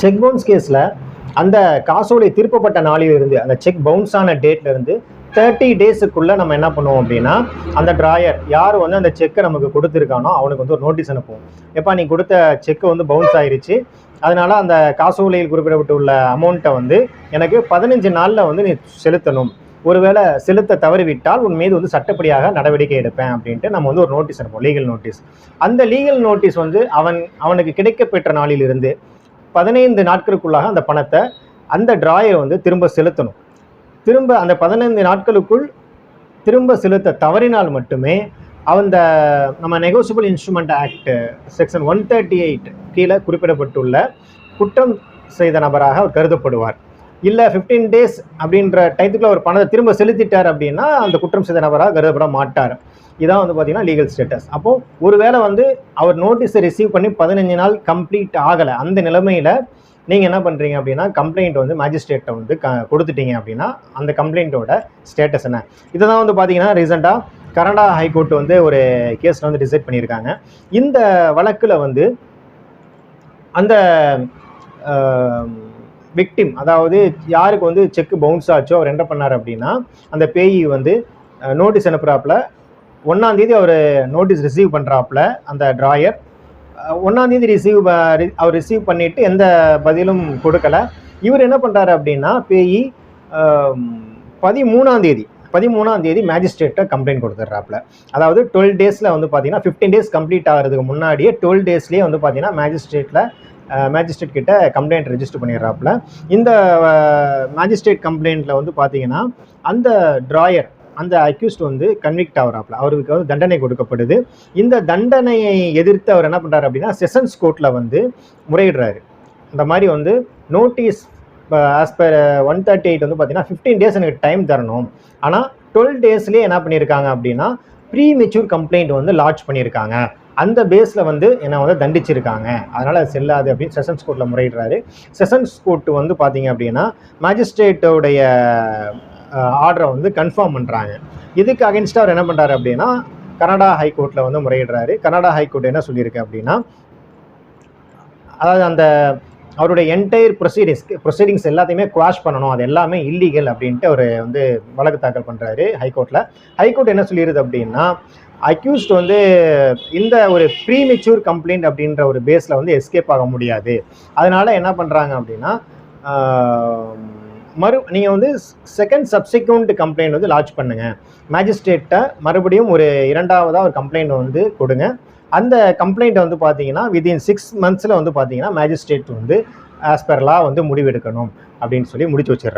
Check bounce கேஸில் அந்த காசோலை திருப்பப்பட்ட நாளிலிருந்து அந்த செக் பவுன்ஸ் ஆன டேட்ல இருந்து தேர்ட்டி டேஸுக்குள்ளே நம்ம என்ன பண்ணுவோம் அப்படின்னா அந்த ட்ராயர் யார் வந்து அந்த செக்கை நமக்கு கொடுத்துருக்கானோ அவனுக்கு வந்து ஒரு நோட்டீஸ் அனுப்புவோம். எப்பா நீ கொடுத்த செக்கு வந்து பவுன்ஸ் ஆயிடுச்சு அதனால் அந்த காசோலையில் குறிப்பிடப்பட்டுள்ள அமௌண்ட்டை வந்து எனக்கு பதினஞ்சு நாளில் வந்து நீ செலுத்தணும். ஒருவேளை செலுத்த தவறிவிட்டால் உன் மீது வந்து சட்டப்படியாக நடவடிக்கை எடுப்பேன் அப்படின்ட்டு நம்ம வந்து ஒரு நோட்டீஸ் அனுப்புவோம் லீகல் நோட்டீஸ் அந்த லீகல் நோட்டீஸ் வந்து அவன் அவனுக்கு கிடைக்கப்பெற்ற நாளிலிருந்து பதினைந்து நாட்களுக்குள்ளாக அந்த பணத்தை அந்த டிராயர் வந்து திரும்ப செலுத்தணும். திரும்ப அந்த பதினைந்து நாட்களுக்குள் திரும்ப செலுத்த தவறினால் மட்டுமே அந்த நம்ம negotiable instrument act section one thirty eight கீழே குறிப்பிடப்பட்டுள்ள குற்றம் செய்த நபராக அவர் கருதப்படுவார். இல்லை ஃபிஃப்டீன் டேஸ் அப்படின்ற டயத்துக்குள்ள அவர் பணத்தை திரும்ப செலுத்திட்டார் அப்படின்னா அந்த குற்றம் செய்த நபராக கருதப்பட மாட்டார். இதான் வந்து பார்த்தீங்கன்னா லீகல் ஸ்டேட்டஸ் அப்போது ஒருவேளை வந்து அவர் நோட்டீஸை ரிசீவ் பண்ணி பதினஞ்சு நாள் கம்ப்ளீட் ஆகலை அந்த நிலைமையில் நீங்கள் என்ன பண்ணுறீங்க அப்படின்னா கம்ப்ளைண்ட் வந்து மேஜிஸ்ட்ரேட்டை வந்து க கொடுத்துட்டீங்க அப்படின்னா அந்த கம்ப்ளைண்ட்டோட ஸ்டேட்டஸ் என்ன? இதை தான் வந்து பார்த்தீங்கன்னா ரீசெண்டாக கனடா ஹைகோர்ட் வந்து ஒரு கேஸில் வந்து டிசைட் பண்ணியிருக்காங்க. இந்த வழக்கில் வந்து அந்த விக்டிம் அதாவது யாருக்கு வந்து செக் பவுன்ஸ் ஆச்சோ அவர் என்ன பண்ணார் அப்படின்னா அந்த பேயி வந்து நோட்டீஸ் அனுப்புகிறாப்புல ஒன்றாந்தேதி அவர் நோட்டீஸ் ரிசீவ் பண்ணுறாப்புல அந்த டிராயர் ஒன்றாந்தேதி ரிசீவ் அவர் ரிசீவ் பண்ணிவிட்டு எந்த பதிலும் கொடுக்கல. இவர் என்ன பண்ணுறாரு அப்படின்னா பேயி பதிமூணாம் தேதி பதிமூணாம் தேதி மேஜிஸ்ட்ரேட்டை கம்ப்ளைண்ட் கொடுத்துட்றாப்புல. அதாவது டுவெல் டேஸில் வந்து பார்த்தீங்கன்னா ஃபிஃப்டீன் டேஸ் கம்ப்ளீட் ஆகிறதுக்கு முன்னாடியே டுவெல் டேஸ்லேயே வந்து பார்த்தீங்கன்னா மேஜிஸ்ட்ரேட்டில் மேஜிஸ்ட்ரேட் கிட்ட கம்ப்ளைண்ட் ரெஜிஸ்டர் பண்ணிடுறாப்புல. இந்த மேஜிஸ்ட்ரேட் கம்ப்ளைண்ட்டில் வந்து பார்த்தீங்கன்னா அந்த ட்ராயர் அந்த அக்யூஸ்ட் வந்து கன்விக்ட் ஆகிறாப்புல. அவருக்கு வந்து தண்டனை கொடுக்கப்படுது. இந்த தண்டனையை எதிர்த்து அவர் என்ன பண்ணுறாரு அப்படின்னா செஷன்ஸ் கோர்ட்டில் வந்து முறையிடுறாரு. அந்த மாதிரி வந்து notice as per one thirty eight வந்து பார்த்தீங்கன்னா ஃபிஃப்டீன் டேஸ் எனக்கு டைம் தரணும். ஆனால் டுவெல் டேஸ்லேயே என்ன பண்ணியிருக்காங்க அப்படின்னா ப்ரீ மெச்சூர் கம்ப்ளைண்ட் வந்து லான்ச் பண்ணியிருக்காங்க அந்த பேஸில் வந்து என்னை வந்து தண்டிச்சிருக்காங்க. அதனால் அது செல்லாது அப்படின்னு செஷன்ஸ் கோர்ட்டில் முறையிடுறாரு. செஷன்ஸ் கோர்ட் வந்து பார்த்தீங்க அப்படின்னா மேஜிஸ்ட்ரேட்டோடைய ஆர்டரை வந்து கன்ஃபார்ம் பண்ணுறாங்க இதுக்கு அகென்ஸ்டாக அவர் என்ன பண்ணுறாரு அப்படின்னா கனடா ஹைகோர்ட்டில் வந்து முறையிடுறாரு. கனடா ஹைகோர்ட் என்ன சொல்லியிருக்கு அப்படின்னா அதாவது அந்த அவருடைய என்டையர் ப்ரொசீடிங்ஸ் ப்ரொசீடிங்ஸ் எல்லாத்தையுமே குவாஷ் பண்ணணும். அது எல்லாமே இல்லீகல் அப்படின்ட்டு அவர் வந்து வழக்கு தாக்கல் பண்ணுறாரு ஹைகோர்ட்டில் ஹைகோர்ட் என்ன சொல்லிடுது அப்படின்னா அக்யூஸ்ட் வந்து இந்த ஒரு ப்ரீமெச்சூர் கம்ப்ளைண்ட் அப்படின்ற ஒரு பேஸில் வந்து எஸ்கேப் ஆக முடியாது. அதனால் என்ன பண்ணுறாங்க அப்படின்னா மறு நீங்கள் வந்து செகண்ட் சப்சிக்வெண்ட் கம்ப்ளைண்ட் வந்து லாச் பண்ணுங்கள் மேஜிஸ்ட்ரேட்டை மறுபடியும் ஒரு இரண்டாவதாக ஒரு கம்ப்ளைண்ட் வந்து கொடுங்க. அந்த கம்ப்ளைண்ட்டை வந்து பார்த்தீங்கன்னா வித்தின் சிக்ஸ் மந்த்ஸில் வந்து பார்த்தீங்கன்னா மேஜிஸ்ட்ரேட் வந்து ஆஸ் பர் லா வந்து முடிவெடுக்கணும் அப்படின்னு சொல்லி முடிச்சு வச்சிடுறேன்